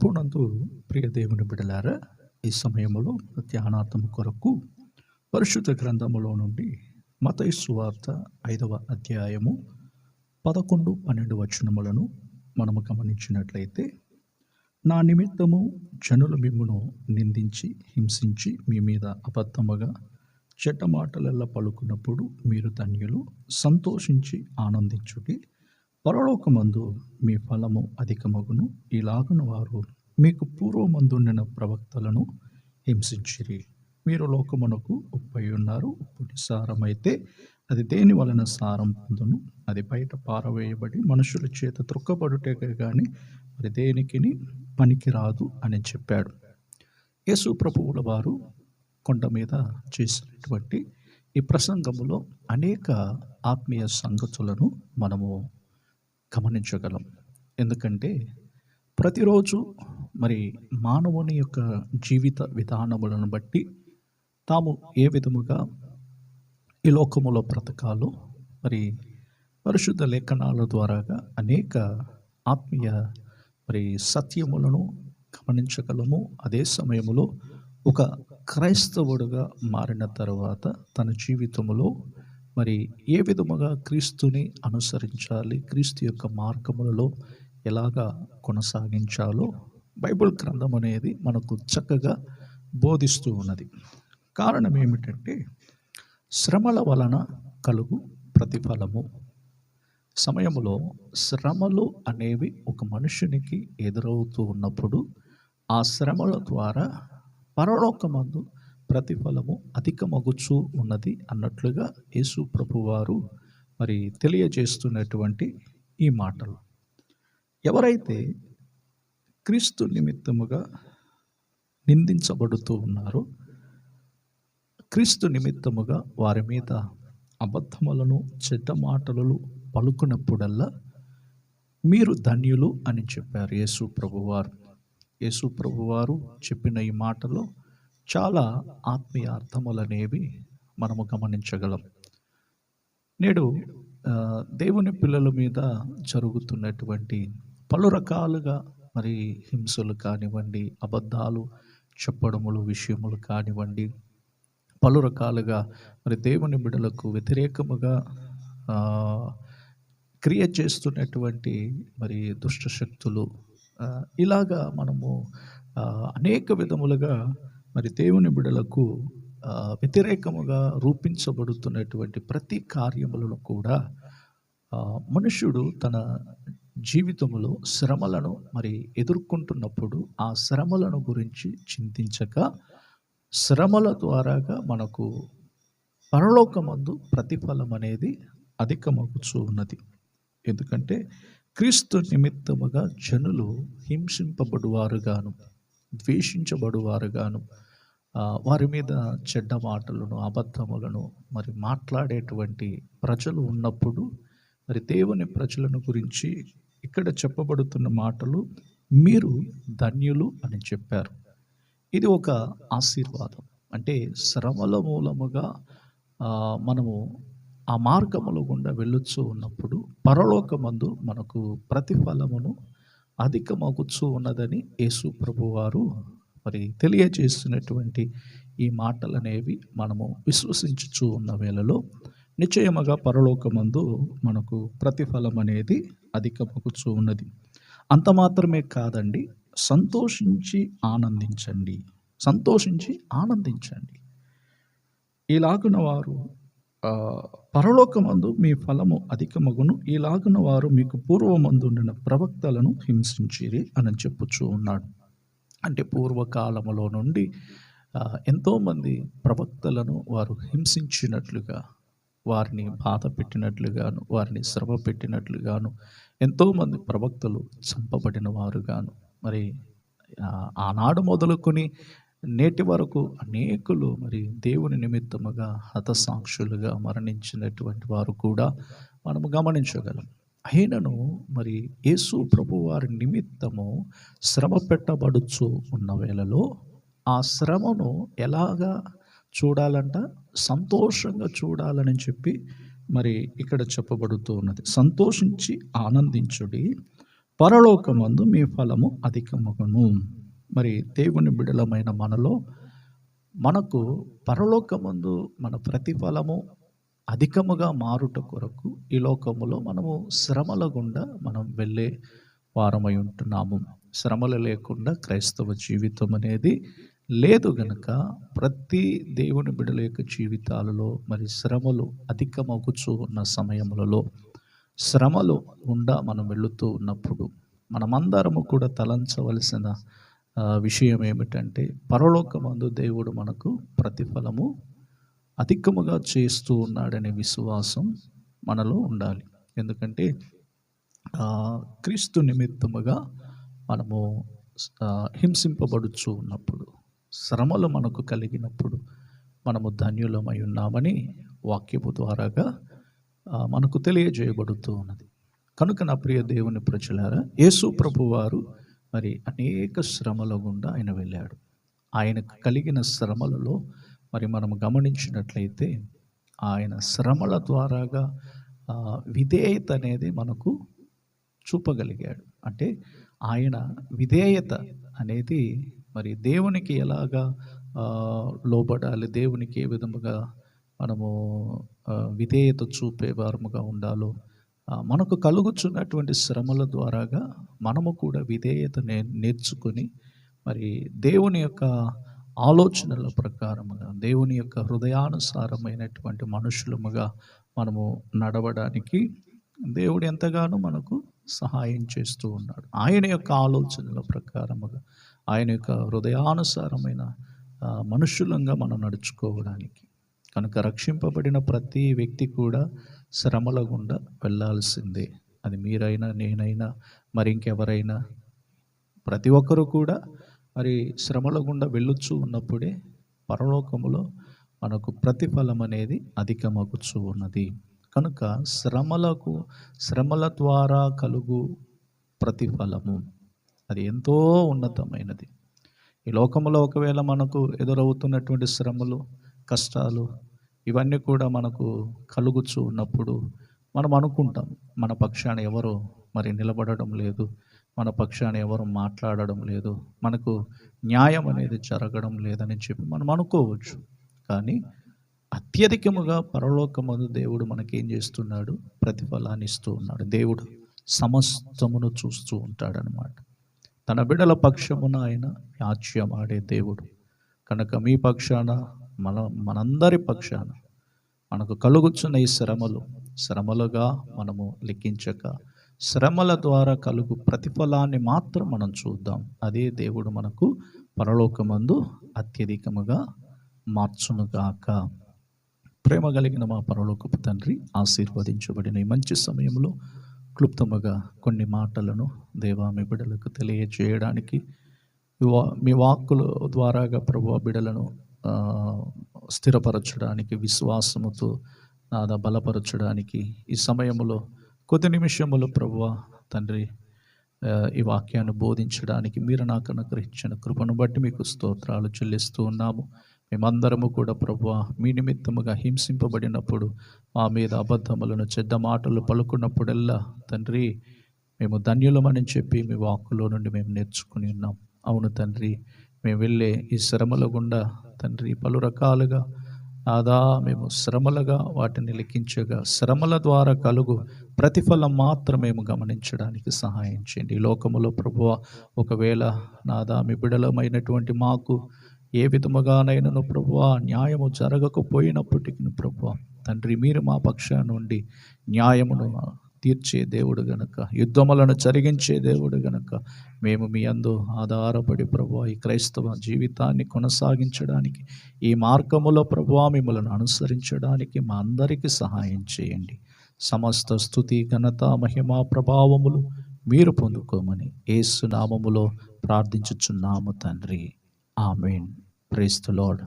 ప్రభునందు ప్రియ దేవుని బిడలారా ఈ సమయంలో ధ్యానార్థం కొరకు పరిశుద్ధ గ్రంథములో నుండి మతయి సువార్త ఐదవ అధ్యాయము పదకొండు పన్నెండు వచనములను మనము గమనించినట్లయితే నా నిమిత్తము జనులు మిమ్మును నిందించి హింసించి మీ మీద అబద్ధముగా చెడ్డ మాటలల్లా పలుకున్నప్పుడు మీరు ధన్యులు సంతోషించి ఆనందించుడి. పరలోకమందు మీ ఫలము అధికమగును. ఇలాగున వారు మీకు పూర్వమందుండిన ప్రవక్తలను హింసించిరి. మీరు లోకమునకు ఉప్పై ఉన్నారు ఉప్పుటి సారమైతే అది దేని వలన సారం పొందును? అది బయట పారవేయబడి మనుషుల చేత త్రొక్కబడుటే కానీ మరి దేనికిని పనికిరాదు అని చెప్పాడు. యేసు ప్రభువుల వారు కొండ మీద చేసినటువంటి ఈ ప్రసంగములో అనేక ఆత్మీయ సంగతులను మనము గమనించగలం. ఎందుకంటే ప్రతిరోజు మరి మానవుని యొక్క జీవిత విధానములను బట్టి తాము ఏ విధముగా ఈ లోకములో బ్రతకాలో మరి పరిశుద్ధ లేఖనాల ద్వారాగా అనేక ఆత్మీయ మరి సత్యములను గమనించగలము. అదే సమయములో ఒక క్రైస్తవుడుగా మారిన తర్వాత తన జీవితంలో మరి ఏ విధముగా క్రీస్తుని అనుసరించాలి? క్రీస్తు యొక్క మార్గములలో ఎలాగా కొనసాగించాలో బైబిల్ గ్రంథం అనేది మనకు చక్కగా బోధిస్తూ ఉన్నది. కారణం ఏమిటంటే శ్రమల వలన కలుగు ప్రతిఫలము. సమయంలో శ్రమలు అనేవి ఒక మనుషునికి ఎదురవుతూ ఉన్నప్పుడు ఆ శ్రమల ద్వారా పరలోకమందు ప్రతిఫలము అధికమగుచు ఉన్నది అన్నట్లుగా యేసు ప్రభువారు మరి తెలియజేస్తున్నటువంటి ఈ మాటలు. ఎవరైతే క్రీస్తు నిమిత్తముగా నిందించబడుతూ ఉన్నారో క్రీస్తు నిమిత్తముగా వారి మీద అబద్ధములను చెడ్డ మాటలను పలుకున్నప్పుడల్లా మీరు ధన్యులు అని చెప్పారు యేసు ప్రభువారు. యేసు ప్రభువారు చెప్పిన ఈ మాటలో చాలా ఆత్మీయ అర్థములనేవి మనము గమనించగలం. నేడు దేవుని పిల్లల మీద జరుగుతున్నటువంటి పలు రకాలుగా మరి హింసలు కానివ్వండి అబద్ధాలు చెప్పడములు విషయములు కానివ్వండి పలు రకాలుగా మరి దేవుని బిడలకు వ్యతిరేకముగా క్రియ చేస్తున్నటువంటి మరి దుష్ట శక్తులు ఇలాగా మనము అనేక విధములుగా మరి దేవుని బిడలకు వ్యతిరేకముగా రూపించబడుతున్నటువంటి ప్రతి కార్యములను కూడా మనుష్యుడు తన జీవితంలో శ్రమలను మరి ఎదుర్కొంటున్నప్పుడు ఆ శ్రమలను గురించి చింతించక శ్రమల ద్వారాగా మనకు పరలోకమందు ప్రతిఫలం అనేది అధికమగుచూ ఉన్నది. ఎందుకంటే క్రీస్తు నిమిత్తముగా జనులు హింసింపబడువారుగాను. ద్వేషించబడువారుగాను. వారి మీద చెడ్డ మాటలను అబద్ధములను మరి మాట్లాడేటువంటి ప్రజలు ఉన్నప్పుడు మరి దేవుని ప్రజలను గురించి ఇక్కడ చెప్పబడుతున్న మాటలు మీరు ధన్యులు అని చెప్పారు. ఇది ఒక ఆశీర్వాదం. అంటే శ్రమల మూలముగా మనము ఆ మార్గముల గుండా వెళ్ళొచ్చు ఉన్నప్పుడు పరలోకమందు మనకు ప్రతిఫలమును అధికమగుచూ ఉన్నదని యేసు ప్రభువారు మరి తెలియజేస్తున్నటువంటి ఈ మాటలు అనేవి మనము విశ్వసించుచూ ఉన్న వేళలో నిశ్చయముగా పరలోకమందు మనకు ప్రతిఫలం అనేది అధికమగుచూ ఉన్నది. అంత మాత్రమే కాదండి సంతోషించి ఆనందించండి. సంతోషించి ఆనందించండి. ఇలాగున వారు పరలోకమందు మీ ఫలము అధికమగును. ఈలాగున వారు మీకు పూర్వమందుండిన ప్రవక్తలను హింసించిరి అని చెప్పుచూ ఉన్నాడు. అంటే పూర్వకాలములో నుండి ఎంతోమంది ప్రవక్తలను వారు హింసించినట్లుగా వారిని బాధ పెట్టినట్లుగాను వారిని శ్రమ పెట్టినట్లుగాను ఎంతోమంది ప్రవక్తలు చంపబడిన వారుగాను. మరి ఆనాడు మొదలుకొని నేటి వరకు అనేకులు మరి దేవుని నిమిత్తముగా హతసాక్షులుగా మరణించినటువంటి వారు కూడా మనము గమనించగలం. అయినను మరి యేసు ప్రభు వారి నిమిత్తము శ్రమ పెట్టబడుచు ఉన్న వేళలో ఆ శ్రమను ఎలాగా చూడాలంట? సంతోషంగా చూడాలని చెప్పి మరి ఇక్కడ చెప్పబడుతూ ఉన్నది. సంతోషించి ఆనందించుడి పరలోకమందు మీ ఫలము అధికమగును. మరి దేవుని బిడలమైన మనలో మనకు పరలోకమందు మన ప్రతిఫలము అధికముగా మారుట కొరకు ఈ లోకములో మనము శ్రమల గుండా మనం వెళ్ళే వారమై ఉంటున్నాము. శ్రమలు లేకుండా క్రైస్తవ జీవితం అనేది లేదు గనక ప్రతి దేవుని బిడల యొక్క జీవితాలలో మరి శ్రమలు అధికమగుచూ ఉన్న సమయములలో శ్రమలు గుండా మనం వెళుతూ ఉన్నప్పుడు మనమందరము కూడా తలంచవలసిన విషయం ఏమిటంటే పరలోకమందు దేవుడు మనకు ప్రతిఫలము అధికముగా చేస్తూ ఉన్నాడనే విశ్వాసం మనలో ఉండాలి. ఎందుకంటే క్రీస్తు నిమిత్తముగా మనము హింసింపబడుచు ఉన్నప్పుడు శ్రమలు మనకు కలిగినప్పుడు మనము ధన్యులమై ఉన్నామని వాక్యపు ద్వారాగా మనకు తెలియజేయబడుతూ ఉన్నది. కనుక నా ప్రియ దేవుని ప్రజలారా యేసు ప్రభు వారు మరి అనేక శ్రమల గుండా ఆయన వెళ్ళాడు. ఆయనకు కలిగిన శ్రమలలో మరి మనం గమనించినట్లయితే ఆయన శ్రమల ద్వారాగా విధేయత అనేది మనకు చూపగలిగాడు. అంటే ఆయన విధేయత అనేది మరి దేవునికి ఎలాగా లోబడాలి దేవునికి ఏ విధముగా మనము విధేయత చూపే వారముగా ఉండాలో మనకు కలుగుచున్నటువంటి శ్రమల ద్వారాగా మనము కూడా విధేయత నే నేర్చుకొని మరి దేవుని యొక్క ఆలోచనల ప్రకారముగా దేవుని యొక్క హృదయానుసారమైనటువంటి మనుషులముగా మనము నడవడానికి దేవుడు ఎంతగానో మనకు సహాయం చేస్తూ ఉన్నాడు. ఆయన యొక్క ఆలోచనల ప్రకారముగా ఆయన యొక్క హృదయానుసారమైన మనుషులంగా మనం నడుచుకోవడానికి. కనుక రక్షింపబడిన ప్రతి వ్యక్తి కూడా శ్రమల గుండా వెళ్ళాల్సిందే. అది మీరైనా నేనైనా మరి ఇంకెవరైనా ప్రతి ఒక్కరూ కూడా మరి శ్రమల గుండా వెళ్ళొచ్చు ఉన్నప్పుడే పరలోకములో మనకు ప్రతిఫలం అనేది అధికమగుచ్చు ఉన్నది. కనుక శ్రమలకు శ్రమల ద్వారా కలుగు ప్రతిఫలము. అది ఎంతో ఉన్నతమైనది. ఈ లోకంలో ఒకవేళ మనకు ఎదురవుతున్నటువంటి శ్రమలు కష్టాలు ఇవన్నీ కూడా మనకు కలుగుచూ ఉన్నప్పుడు మనం అనుకుంటాం మన పక్షాన ఎవరు మరి నిలబడడం లేదు మన పక్షాన ఎవరు మాట్లాడడం లేదు మనకు న్యాయం అనేది జరగడం లేదని చెప్పి మనం అనుకోవచ్చు. కానీ అత్యధికముగా పరలోకమందు దేవుడు మనకేం చేస్తున్నాడు? ప్రతిఫలాన్ని ఇస్తూ ఉన్నాడు. దేవుడు సమస్తమును చూస్తూ ఉంటాడనమాట తన బిడల పక్షమున ఆయన యాచ్యమాడే దేవుడు. కనుక మీ పక్షాన మన మనందరి పక్షాన మనకు కలుగుచున్న ఈ శ్రమలు శ్రమలుగా మనము లెక్కించక శ్రమల ద్వారా కలుగు ప్రతిఫలాన్ని మాత్రం మనం చూద్దాం. అదే దేవుడు మనకు పరలోకమందు అత్యధికముగా మార్చునుగాక. ప్రేమ కలిగిన మా పరలోకపు తండ్రి ఆశీర్వదించబడిన ఈ మంచి సమయంలో క్లుప్తముగా కొన్ని మాటలను దేవా మీ బిడలకు తెలియజేయడానికి మీ వాక్కుల ద్వారాగా ప్రభు బిడలను స్థిరపరచడానికి విశ్వాసముతో నాద బలపరచడానికి ఈ సమయంలో కొద్ది నిమిషములు ప్రభు తండ్రి ఈ వాక్యాన్ని బోధించడానికి మీరు నాకు అనుగ్రహించిన కృపను బట్టి మీకు స్తోత్రాలు చెల్లిస్తూ ఉన్నాము. మేమందరము కూడా ప్రభు మీ నిమిత్తముగా హింసింపబడినప్పుడు మా మీద అబద్ధములను చెడ్డ మాటలు పలుకున్నప్పుడల్లా తండ్రి మేము ధన్యులమని చెప్పి మీ వాక్కులో నుండి మేము నేర్చుకుని ఉన్నాం. అవును తండ్రి మేము వెళ్ళే ఈ శ్రమల గుండా తండ్రి పలు రకాలుగా నాదా మేము శ్రమలుగా వాటిని లెక్కించగా శ్రమల ద్వారా కలుగు ప్రతిఫలం మాత్రం మేము గమనించడానికి సహాయం చేయండి. ఈ లోకములో ప్రభువ ఒకవేళ నాదా మీ బిడలమైనటువంటి మాకు ఏ విధముగానైనాను ప్రభువ న్యాయము జరగకపోయినప్పటికీ ప్రభువ తండ్రి మీరు మా పక్షాన నుండి న్యాయమును తీర్చే దేవుడు గనక యుద్ధములను జరిగించే దేవుడు గనక మేము మీ అందు ఆధారపడి ప్రభు ఈ క్రైస్తవ జీవితాన్ని కొనసాగించడానికి ఈ మార్గములో ప్రభు మిమ్మలను అనుసరించడానికి మా అందరికీ సహాయం చేయండి. సమస్త స్థుతి ఘనత మహిమా ప్రభావములు మీరు పొందుకోమని ఏసునామములో ప్రార్థించుచున్నాము తండ్రి. ఆమెన్. Praise the lord.